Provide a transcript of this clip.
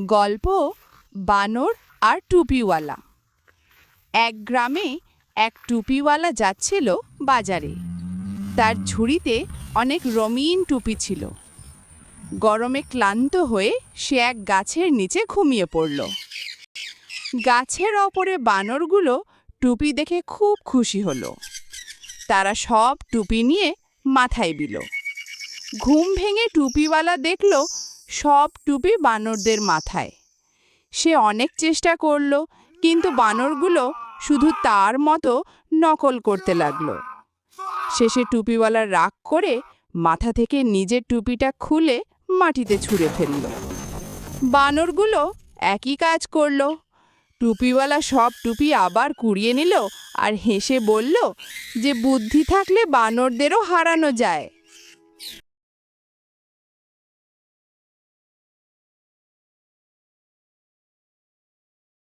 গল্প, বানর আর টুপিওয়ালা। এক গ্রামে এক টুপিওয়ালা যাচ্ছিল বাজারে। তার ঝুড়িতে অনেক রঙিন টুপি ছিল। গরমে ক্লান্ত হয়ে সে এক গাছের নিচে ঘুমিয়ে পড়ল। গাছের ওপরে বানরগুলো টুপি দেখে খুব খুশি হলো। তারা সব টুপি নিয়ে মাথায় দিল। ঘুম ভেঙে টুপিওয়ালা দেখল সব টুপি বানরদের মাথায়। সে অনেক চেষ্টা করল, কিন্তু বানরগুলো শুধু তার মতো নকল করতে লাগল। শেষে টুপিওয়ালা রাগ করে মাথা থেকে নিজের টুপিটা খুলে মাটিতে ছুঁড়ে ফেলল। বানরগুলো একই কাজ করল। টুপিওয়ালা সব টুপি আবার কুড়িয়ে নিল আর হেসে বলল যে বুদ্ধি থাকলে বানরদেরও হারানো যায়।